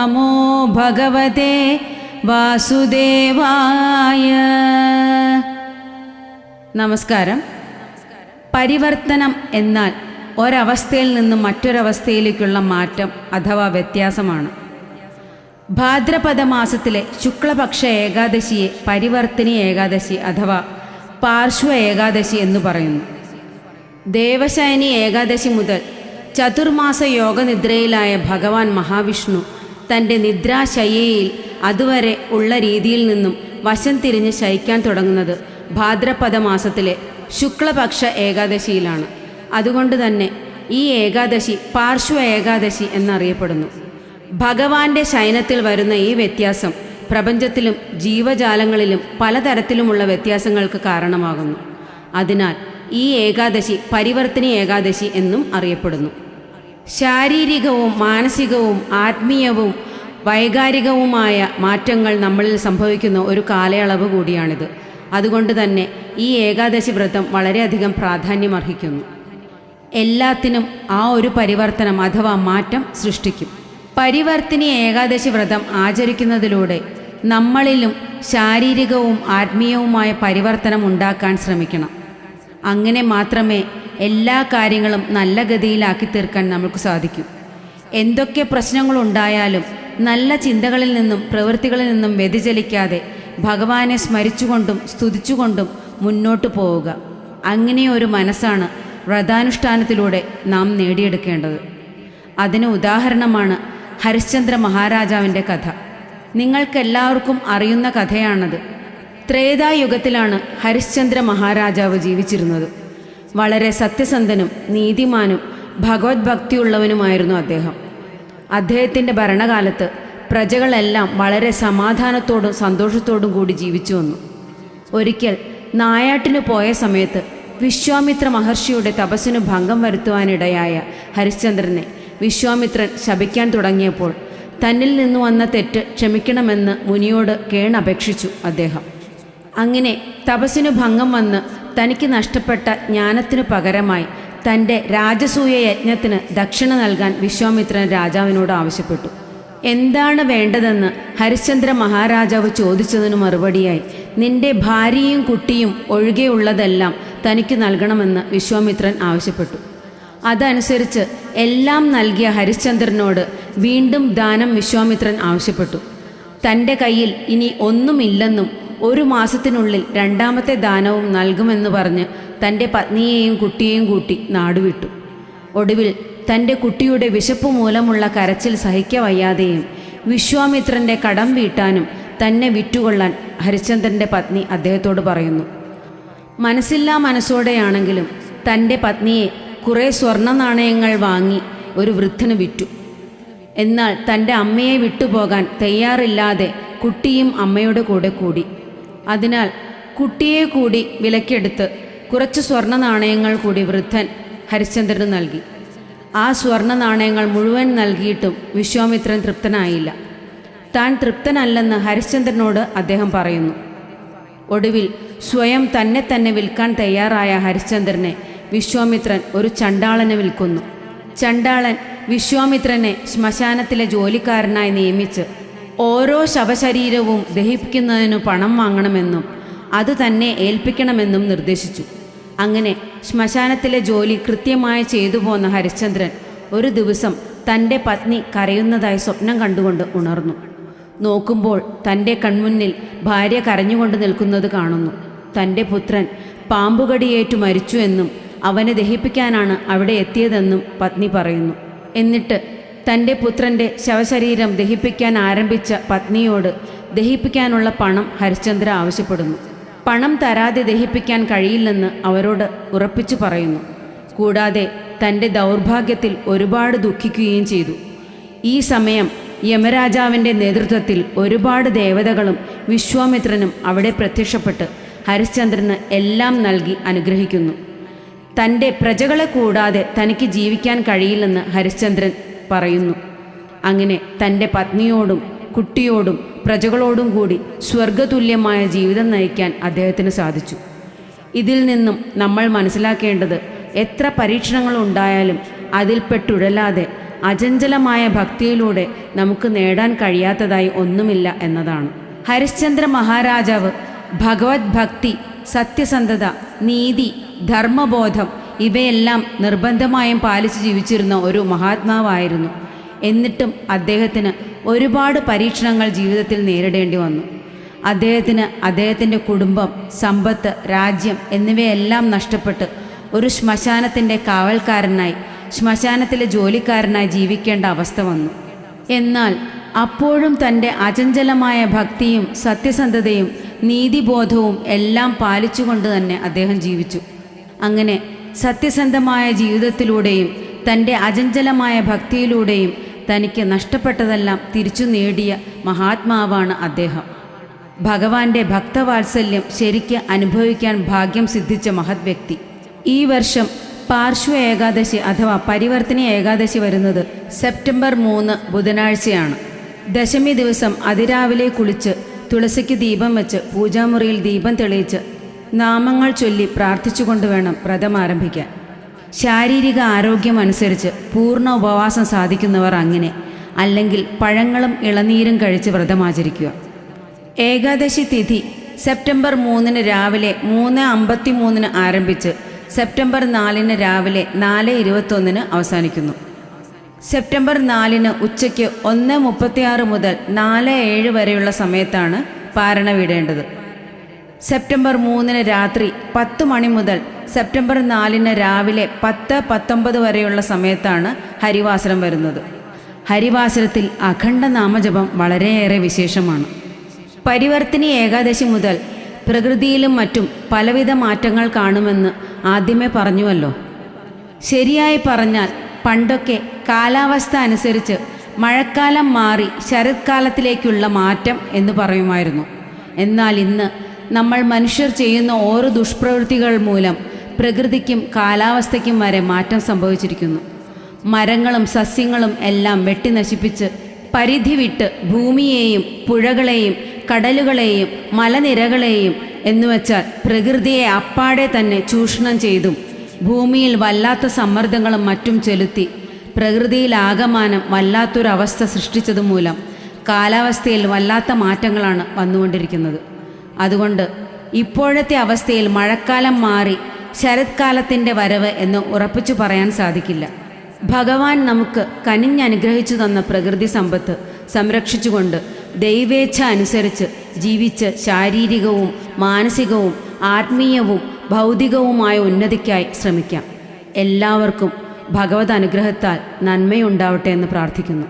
നമോ ഭഗവതേ വാസുദേവായ നമസ്കാരം പരിവർത്തനം എന്നാൽ ഒരവസ്ഥയിൽ നിന്നും മറ്റൊരവസ്ഥയിലേക്കുള്ള മാറ്റം അഥവാ വ്യത്യാസമാണ്. ഭാദ്രപദ മാസത്തിലെ ശുക്ലപക്ഷ ഏകാദശിയെ പരിവർത്തിനി ഏകാദശി അഥവാ പാർശ്വ ഏകാദശി എന്ന് പറയുന്നു. ദേവശയനി ഏകാദശി മുതൽ ചതുർമാസ യോഗനിദ്രയിലായ ഭഗവാൻ മഹാവിഷ്ണു തന്റെ നിദ്രാശയ്യയിൽ അതുവരെ ഉള്ള രീതിയിൽ നിന്നും വശം തിരിഞ്ഞ് ശയിക്കാൻ തുടങ്ങുന്നത് ഭാദ്രപദ മാസത്തിലെ ശുക്ലപക്ഷ ഏകാദശിയിലാണ്. അതുകൊണ്ട് തന്നെ ഈ ഏകാദശി പാർശ്വ ഏകാദശി എന്നറിയപ്പെടുന്നു. ഭഗവാന്റെ ശയനത്തിൽ വരുന്ന ഈ വ്യത്യാസം പ്രപഞ്ചത്തിലും ജീവജാലങ്ങളിലും പലതരത്തിലുമുള്ള വ്യത്യാസങ്ങൾക്ക് കാരണമാകുന്നു. അതിനാൽ ഈ ഏകാദശി പരിവർത്തിനി ഏകാദശി എന്നും അറിയപ്പെടുന്നു. ശാരീരികവും മാനസികവും ആത്മീയവും വൈകാരികവുമായ മാറ്റങ്ങൾ നമ്മളിൽ സംഭവിക്കുന്ന ഒരു കാലയളവ് കൂടിയാണിത്. അതുകൊണ്ട് തന്നെ ഈ ഏകാദശി വ്രതം വളരെയധികം പ്രാധാന്യമർഹിക്കുന്നു എല്ലാത്തിനും ആ ഒരു പരിവർത്തനം അഥവാ മാറ്റം സൃഷ്ടിക്കും. പരിവർത്തിനി ഏകാദശി വ്രതം ആചരിക്കുന്നതിലൂടെ നമ്മളിലും ശാരീരികവും ആത്മീയവുമായ പരിവർത്തനം ഉണ്ടാക്കാൻ ശ്രമിക്കണം. അങ്ങനെ മാത്രമേ എല്ലാ കാര്യങ്ങളും നല്ല ഗതിയിലാക്കി തീർക്കാൻ നമുക്ക് സാധിക്കും. എന്തൊക്കെ പ്രശ്നങ്ങളുണ്ടായാലും നല്ല ചിന്തകളിൽ നിന്നും പ്രവൃത്തികളിൽ നിന്നും വ്യതിചലിക്കാതെ ഭഗവാനെ സ്മരിച്ചുകൊണ്ടും സ്തുതിച്ചുകൊണ്ടും മുന്നോട്ട് പോവുക. അങ്ങനെ ഒരു മനസ്സാണ് വ്രതാനുഷ്ഠാനത്തിലൂടെ നാം നേടിയെടുക്കേണ്ടത്. അതിന് ഉദാഹരണമാണ് ഹരിശ്ചന്ദ്ര മഹാരാജാവിന്റെ കഥ. നിങ്ങൾക്കെല്ലാവർക്കും അറിയുന്ന കഥയാണത്. ത്രേതായുഗത്തിലാണ് ഹരിശ്ചന്ദ്ര മഹാരാജാവ് ജീവിച്ചിരുന്നത്. വളരെ സത്യസന്ധനും നീതിമാനും ഭഗവത് ഭക്തിയുള്ളവനുമായിരുന്നു അദ്ദേഹം. അദ്ദേഹത്തിന്റെ ഭരണകാലത്ത് പ്രജകളെല്ലാം വളരെ സമാധാനത്തോടും സന്തോഷത്തോടും കൂടി ജീവിച്ചു വന്നു. ഒരിക്കൽ നായാട്ടിന് പോയ സമയത്ത് വിശ്വാമിത്ര മഹർഷിയുടെ തപസ്സിന് ഭംഗം വരുത്തുവാനിടയായ ഹരിശ്ചന്ദ്രനെ വിശ്വാമിത്രൻ ശപിക്കാൻ തുടങ്ങിയപ്പോൾ തന്നിൽ നിന്ന് വന്ന തെറ്റ് ക്ഷമിക്കണമെന്ന് മുനിയോട് കേണപേക്ഷിച്ചു അദ്ദേഹം. അങ്ങനെ തപസ്സിനു ഭംഗം വന്ന് തനിക്ക് നഷ്ടപ്പെട്ട ജ്ഞാനത്തിനു പകരമായി തന്റെ രാജസൂയ യജ്ഞത്തിന് ദക്ഷിണ നൽകാൻ വിശ്വാമിത്രൻ രാജാവിനോട് ആവശ്യപ്പെട്ടു. എന്താണ് വേണ്ടതെന്ന് ഹരിശ്ചന്ദ്ര മഹാരാജാവ് ചോദിച്ചതിന് മറുപടിയായി നിന്റെ ഭാര്യയും കുട്ടിയും ഒഴികെയുള്ളതെല്ലാം തനിക്ക് നൽകണമെന്ന് വിശ്വാമിത്രൻ ആവശ്യപ്പെട്ടു. അതനുസരിച്ച് എല്ലാം നൽകിയ ഹരിശ്ചന്ദ്രനോട് വീണ്ടും ദാനം വിശ്വാമിത്രൻ ആവശ്യപ്പെട്ടു. തന്റെ കയ്യിൽ ഇനി ഒന്നുമില്ലെന്നും ഒരു മാസത്തിനുള്ളിൽ രണ്ടാമത്തെ ദാനവും നൽകുമെന്ന് പറഞ്ഞ് തന്റെ പത്നിയെയും കുട്ടിയെയും കൂട്ടി നാടുവിട്ടു. ഒടുവിൽ തന്റെ കുട്ടിയുടെ വിശപ്പ് മൂലമുള്ള കരച്ചിൽ സഹിക്കവയ്യാതെയും വിശ്വാമിത്രന്റെ കടം വീട്ടാനും തന്നെ വിറ്റുകൊള്ളാൻ ഹരിശ്ചന്ദ്രന്റെ പത്നി അദ്ദേഹത്തോട് പറയുന്നു. മനസ്സില്ലാ മനസ്സോടെയാണെങ്കിലും തന്റെ പത്നിയെ കുറേ സ്വർണ നാണയങ്ങൾ വാങ്ങി ഒരു വൃദ്ധന് വിറ്റു. എന്നാൽ തന്റെ അമ്മയെ വിട്ടുപോകാൻ തയ്യാറില്ലാതെ കുട്ടിയും അമ്മയുടെ കൂടെ കൂടി. അതിനാൽ കുട്ടിയെ കൂടി വിലക്കെടുത്ത് കുറച്ച് സ്വർണ നാണയങ്ങൾ കൂടി വൃദ്ധൻ ഹരിശ്ചന്ദ്രന് നൽകി. ആ സ്വർണ നാണയങ്ങൾ മുഴുവൻ നൽകിയിട്ടും വിശ്വാമിത്രൻ തൃപ്തനായില്ല. താൻ തൃപ്തനല്ലെന്ന് ഹരിശ്ചന്ദ്രനോട് അദ്ദേഹം പറയുന്നു. ഒടുവിൽ സ്വയം തന്നെ തന്നെ വിൽക്കാൻ തയ്യാറായ ഹരിശ്ചന്ദ്രനെ വിശ്വാമിത്രൻ ഒരു ചണ്ടാളനെ വിൽക്കുന്നു. ചണ്ടാളൻ വിശ്വാമിത്രനെ ശ്മശാനത്തിലെ ജോലിക്കാരനായി നിയമിച്ച് ഓരോ ശവശരീരവും ദഹിപ്പിക്കുന്നതിനു പണം വാങ്ങണമെന്നും അത് തന്നെ ഏൽപ്പിക്കണമെന്നും നിർദ്ദേശിച്ചു. അങ്ങനെ ശ്മശാനത്തിലെ ജോലി കൃത്യമായി ചെയ്തു പോന്ന ഹരിശ്ചന്ദ്രൻ ഒരു ദിവസം തന്റെ പത്നി കരയുന്നതായി സ്വപ്നം കണ്ടുകൊണ്ട് ഉണർന്നു. നോക്കുമ്പോൾ തന്റെ കൺമുന്നിൽ ഭാര്യ കരഞ്ഞുകൊണ്ട് നിൽക്കുന്നത് കാണുന്നു. തന്റെ പുത്രൻ പാമ്പുകടിയേറ്റു മരിച്ചു എന്നും അവനെ ദഹിപ്പിക്കാനാണ് അവിടെ എത്തിയതെന്നും പത്നി പറയുന്നു. എന്നിട്ട് തന്റെ പുത്രന്റെ ശവശരീരം ദഹിപ്പിക്കാൻ ആരംഭിച്ച പത്നിയോട് ദഹിപ്പിക്കാനുള്ള പണം ഹരിശ്ചന്ദ്ര ആവശ്യപ്പെടുന്നു. പണം തരാതെ ദഹിപ്പിക്കാൻ കഴിയില്ലെന്ന് അവരോട് ഉറപ്പിച്ചു പറയുന്നു. കൂടാതെ തന്റെ ദൗർഭാഗ്യത്തിൽ ഒരുപാട് ദുഃഖിക്കുകയും ചെയ്തു. ഈ സമയം യമരാജാവിന്റെ നേതൃത്വത്തിൽ ഒരുപാട് ദേവതകളും വിശ്വാമിത്രനും അവിടെ പ്രത്യക്ഷപ്പെട്ട് ഹരിശ്ചന്ദ്രന് എല്ലാം നൽകി അനുഗ്രഹിക്കുന്നു. തന്റെ പ്രജകളെ കൂടാതെ തനിക്ക് ജീവിക്കാൻ കഴിയില്ലെന്ന് ഹരിശ്ചന്ദ്രൻ പറയുന്നു. അങ്ങനെ തന്റെ പത്നിയോടും കുട്ടിയോടും പ്രജകളോടും കൂടി സ്വർഗതുല്യമായ ജീവിതം നയിക്കാൻ അദ്ദേഹത്തിന് സാധിച്ചു. ഇതിൽ നിന്നും നമ്മൾ മനസ്സിലാക്കേണ്ടത് എത്ര പരീക്ഷണങ്ങൾ ഉണ്ടായാലും അതിൽ അതിൽപ്പെട്ടുഴലാതെ അചഞ്ചലമായ ഭക്തിയിലൂടെ നമുക്ക് നേടാൻ കഴിയാത്തതായി ഒന്നുമില്ല എന്നതാണ്. ഹരിശ്ചന്ദ്ര മഹാരാജാവ് ഭഗവത് ഭക്തി സത്യസന്ധത നീതി ധർമ്മബോധം ഇവയെല്ലാം നിർബന്ധമായും പാലിച്ച് ജീവിച്ചിരുന്ന ഒരു മഹാത്മാവായിരുന്നു. എന്നിട്ടും അദ്ദേഹത്തിന് ഒരുപാട് പരീക്ഷണങ്ങൾ ജീവിതത്തിൽ നേരിടേണ്ടി വന്നു. അദ്ദേഹത്തിന് അദ്ദേഹത്തിന്റെ കുടുംബം സമ്പത്ത് രാജ്യം എന്നിവയെല്ലാം നഷ്ടപ്പെട്ട് ഒരു ശ്മശാനത്തിന്റെ കാവൽക്കാരനായി ശ്മശാനത്തിലെ ജോലിക്കാരനായി ജീവിക്കേണ്ട അവസ്ഥ വന്നു. എന്നാൽ അപ്പോഴും തന്റെ അചഞ്ചലമായ ഭക്തിയും സത്യസന്ധതയും നീതിബോധവും എല്ലാം പാലിച്ചുകൊണ്ട് തന്നെ അദ്ദേഹം ജീവിച്ചു. അങ്ങനെ സത്യസന്ധമായ ജീവിതത്തിലൂടെയും തന്റെ അചഞ്ചലമായ ഭക്തിയിലൂടെയും തനിക്ക് നഷ്ടപ്പെട്ടതെല്ലാം തിരിച്ചു നേടിയ മഹാത്മാവാണ് അദ്ദേഹം. ഭഗവാന്റെ ഭക്തവാത്സല്യം ശരിക്ക് അനുഭവിക്കാൻ ഭാഗ്യം സിദ്ധിച്ച മഹത് വ്യക്തി. ഈ വർഷം പാർശ്വ ഏകാദശി അഥവാ പരിവർത്തന ഏകാദശി വരുന്നത് സെപ്റ്റംബർ മൂന്ന് ബുധനാഴ്ചയാണ്. ദശമി ദിവസം അതിരാവിലെ കുളിച്ച് തുളസിക്ക് ദീപം വെച്ച് പൂജാമുറിയിൽ ദീപം തെളിയിച്ച് നാമങ്ങൾ ചൊല്ലി പ്രാർത്ഥിച്ചുകൊണ്ട് വേണം വ്രതം ആരംഭിക്കാൻ. ശാരീരിക ആരോഗ്യം അനുസരിച്ച് പൂർണ ഉപവാസം സാധിക്കുന്നവർ അങ്ങനെ അല്ലെങ്കിൽ പഴങ്ങളും ഇളനീരും കഴിച്ച് വ്രതമാചരിക്കുക ഏകാദശി തിഥി സെപ്റ്റംബർ മൂന്നിന് രാവിലെ മൂന്ന് അമ്പത്തി മൂന്നിന് ആരംഭിച്ച് സെപ്റ്റംബർ നാലിന് രാവിലെ നാല് ഇരുപത്തൊന്നിന് അവസാനിക്കുന്നു. സെപ്റ്റംബർ നാലിന് ഉച്ചയ്ക്ക് ഒന്ന് മുപ്പത്തിയാറ് മുതൽ നാല് ഏഴ് വരെയുള്ള സമയത്താണ് പാരണ വിടേണ്ടത്. സെപ്റ്റംബർ മൂന്നിന് രാത്രി പത്ത് മണി മുതൽ സെപ്റ്റംബർ നാലിന് രാവിലെ പത്ത് പത്തൊമ്പത് വരെയുള്ള സമയത്താണ് ഹരിവാസരം വരുന്നത്. ഹരിവാസരത്തിൽ അഖണ്ഡ നാമജപം വളരെയേറെ വിശേഷമാണ്. പരിവർത്തിനി ഏകാദശി മുതൽ പ്രകൃതിയിലും മറ്റും പലവിധ മാറ്റങ്ങൾ കാണുമെന്ന് ആദ്യമേ പറഞ്ഞുവല്ലോ. ശരിയായി പറഞ്ഞാൽ പണ്ടൊക്കെ കാലാവസ്ഥ അനുസരിച്ച് മഴക്കാലം മാറി ശരത്കാലത്തിലേക്കുള്ള മാറ്റം എന്ന് പറയുമായിരുന്നു. എന്നാൽ ഇന്ന് നമ്മൾ മനുഷ്യർ ചെയ്യുന്ന ഓരോ ദുഷ്പ്രവൃത്തികൾ മൂലം പ്രകൃതിക്കും കാലാവസ്ഥയ്ക്കും വരെ മാറ്റം സംഭവിച്ചിരിക്കുന്നു. മരങ്ങളും സസ്യങ്ങളും എല്ലാം വെട്ടി നശിപ്പിച്ച് പരിധി വിട്ട് ഭൂമിയെയും പുഴകളെയും കടലുകളെയും മലനിരകളെയും എന്നുവെച്ചാൽ പ്രകൃതിയെ അപ്പാടെ തന്നെ ചൂഷണം ചെയ്തും ഭൂമിയിൽ വല്ലാത്ത സമ്മർദ്ദങ്ങളും മറ്റും ചെലുത്തി പ്രകൃതിയിൽ ആകമാനം വല്ലാത്തൊരവസ്ഥ സൃഷ്ടിച്ചതുമൂലം കാലാവസ്ഥയിൽ വല്ലാത്ത മാറ്റങ്ങളാണ് വന്നുകൊണ്ടിരിക്കുന്നത്. അതുകൊണ്ട് ഇപ്പോഴത്തെ അവസ്ഥയിൽ മഴക്കാലം മാറി ശരത്കാലത്തിന്റെ വരവ് എന്ന് ഉറപ്പിച്ചു പറയാൻ സാധിക്കില്ല. ഭഗവാൻ നമുക്ക് കനിഞ്ഞനുഗ്രഹിച്ചു തന്ന പ്രകൃതി സമ്പത്ത് സംരക്ഷിച്ചുകൊണ്ട് ദൈവേച്ഛ അനുസരിച്ച് ജീവിച്ച് ശാരീരികവും മാനസികവും ആത്മീയവും ഭൗതികവുമായ ഉന്നതിക്കായി ശ്രമിക്കാം. എല്ലാവർക്കും ഭഗവത് അനുഗ്രഹത്താൽ നന്മയുണ്ടാവട്ടെ എന്ന് പ്രാർത്ഥിക്കുന്നു.